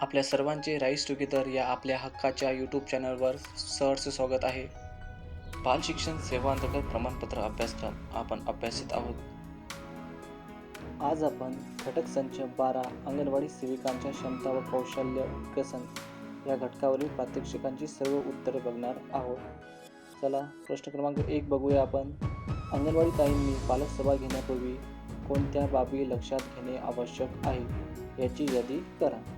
आपल्या सर्वांचे rice together या आपल्या हक्काच्या यूट्यूब चॅनलवर सहर्ष स्वागत आहे. बाल शिक्षण सेवा अंतर्गत प्रमाणपत्र अभ्यासक्रम आपण अभ्यासित आहोत. आज आपण घटक संच बारा अंगणवाडी सेविकांच्या क्षमता व कौशल्य विकसन या घटकावरील प्रात्यक्षिकांची सर्व उत्तरे बघणार आहोत. चला प्रश्न क्रमांक एक बघूया आपण. अंगणवाडी ताईंनी पालक सभा घेण्यापूर्वी कोणत्या बाबी लक्षात घेणे आवश्यक आहे? याची यादी करा.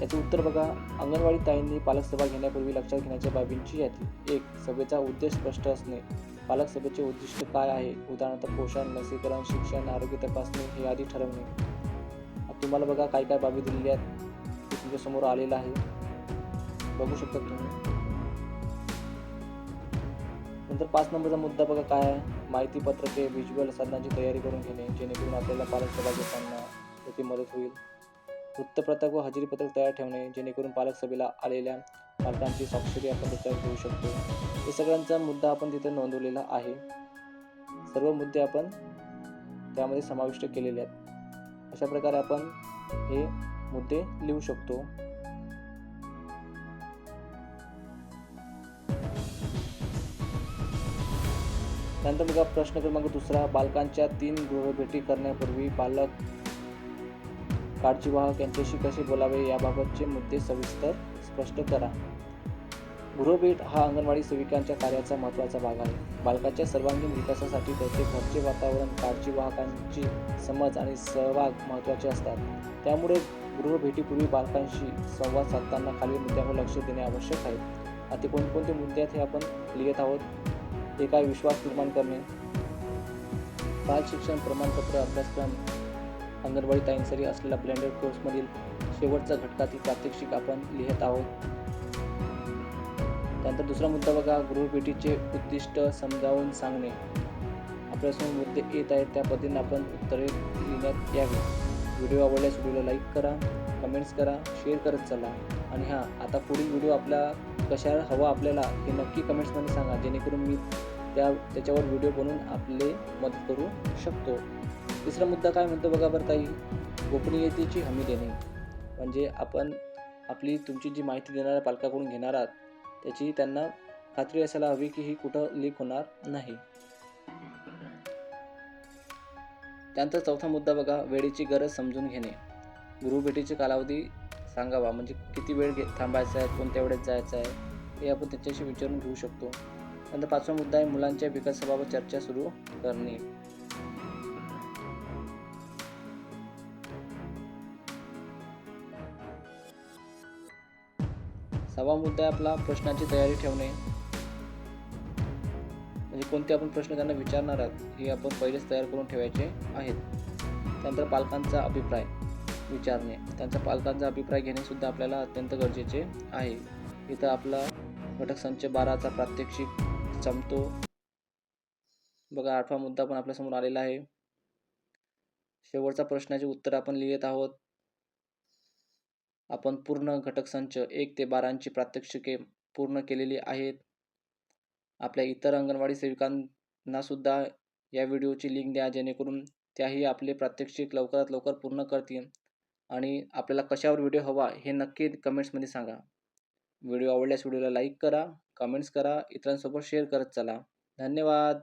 याचे उत्तर बघा. अंगणवाडी ताईंनी पालक सभा घेण्यापूर्वी लक्षात घेण्याच्या बाबींची यादी. एक सभेचा उद्देश स्पष्ट असणे. पालक सभेचे उद्दिष्ट काय आहे? उदाहरणार्थ पोषण लसीकरण शिक्षण आरोग्य तपासणी हे आधी ठरवणे. तुम्हाला बघा काय काय बाबी दिलेल्या आहेत. ते तुमच्यासमोर आलेलं आहे. बघू शकता तुम्ही. नंतर पाच नंबरचा मुद्दा बघा काय आहे. माहिती पत्रके व्हिज्युअल साधनांची तयारी करून घेणे जेणेकरून आपल्याला पालक सभा घेताना त्याची मदत होईल. वृत्तपत्रक व हजेरीपत्रक तयार ठेवणे जेणेकरून पालक सभेला आलेल्या पालकांची स्वाक्षरी आपण त्याच्यावर घेऊ शकतो. हे सगळ्यांचा मुद्दा आपण तिथे नोंदवलेला आहे. सर्व मुद्दे आपण त्यामध्ये समाविष्ट केलेले आहेत. अशा प्रकारे आपण हे मुद्दे लिहू शकतो. त्यानंतर बघा प्रश्न क्रमांक दुसरा. बालकांच्या तीन गृहभेटी करण्यापूर्वी पालक काळजीवाहक यांच्याशी कसे बोलावे याबाबतचे मुद्दे सविस्तर स्पष्ट करा. गृहभेट हा अंगणवाडी सेविकांच्या कार्याचा महत्त्वाचा भाग आहे. बालकाच्या सर्वांगीण विकासासाठी त्याचे घरचे वातावरण काळजीवाहकांची समज आणि सहभाग महत्त्वाचे असतात. त्यामुळे गृहभेटीपूर्वी बालकांशी संवाद साधताना खालील मुद्द्यांवर लक्ष देणे आवश्यक आहे. आता कोणकोणते मुद्दे आहेत हे आपण लिहित आहोत? एका विश्वास निर्माण करणे. बाल शिक्षण प्रमाणपत्र अभ्यासक्रम अंगणवाडी ताईंसरी असलेला ब्लेंडेड कोर्समधील शेवटचा घटकातील प्रात्यक्षिक आपण लिहित आहोत. त्यानंतर दुसरा मुद्दा बघा गृहपेटीचे उद्दिष्ट समजावून सांगणे. आपल्यासमोर मुद्दे येत आहेत त्या पद्धतीने आपण उत्तरे लिहिण्यात यावी. व्हिडिओ आवडल्यास व्हिडिओला लाईक करा कमेंट्स करा शेअर करत चला. आणि हां आता पुढील व्हिडिओ आपला कशाला हवा आपल्याला हे नक्की कमेंट्समध्ये सांगा जेणेकरून मी त्या त्याच्यावर व्हिडिओ बनवून आपले मदत करू शकतो. तिसरा मुद्दा काय म्हणतो बघा बरं ताई? गोपनीयतेची हमी देणे. म्हणजे आपण आपली तुमची जी माहिती देणाऱ्या पालकाकडून घेणार आहात त्याची त्यांना खात्री असायला हवी की ही कुठं लीक होणार नाही. त्यानंतर चौथा मुद्दा बघा वेळेची गरज समजून घेणे. गृहभेटीचे कालावधी सांगावा. म्हणजे किती वेळ घे थांबायचा आहे कोणत्या वेळेत जायचं आहे हे आपण त्याच्याशी विचारून घेऊ शकतो. नंतर पाचवा मुद्दा आहे मुलांच्या विकासाबाबत चर्चा सुरू करणे. सहावा मुद्दा आहे आपला प्रश्नाची तयारी ठेवणे. म्हणजे कोणते आपण प्रश्न त्यांना विचारणार आहात हे आपण पहिलेच तयार करून ठेवायचे आहेत. त्यानंतर पालकांचा अभिप्राय विचारणे. त्यांचा पालकांचा अभिप्राय घेणे सुद्धा आपल्याला अत्यंत गरजेचे आहे. इथं आपला घटक संच बाराचा प्रात्यक्षिक संपतो. बघा आठवा मुद्दा पण आपल्यासमोर आलेला आहे. शेवटचा प्रश्नाचे उत्तर आपण लिहित आहोत. आपण पूर्ण घटक संच एक ते बारांची प्रात्यक्षिके पूर्ण केलेली आहेत. आपल्या इतर अंगणवाडी सेविकांना सुद्धा या व्हिडिओची लिंक द्या जेणेकरून त्याही आपले प्रात्यक्षिक लवकरात लवकर पूर्ण करतील आणि आपल्याला कशावर व्हिडिओ हवा हे नक्की कमेंट्समध्ये सांगा. व्हिडिओ आवडल्यास व्हिडिओला लाईक करा कमेंट्स करा इतरांसोबत शेअर करत चला. धन्यवाद!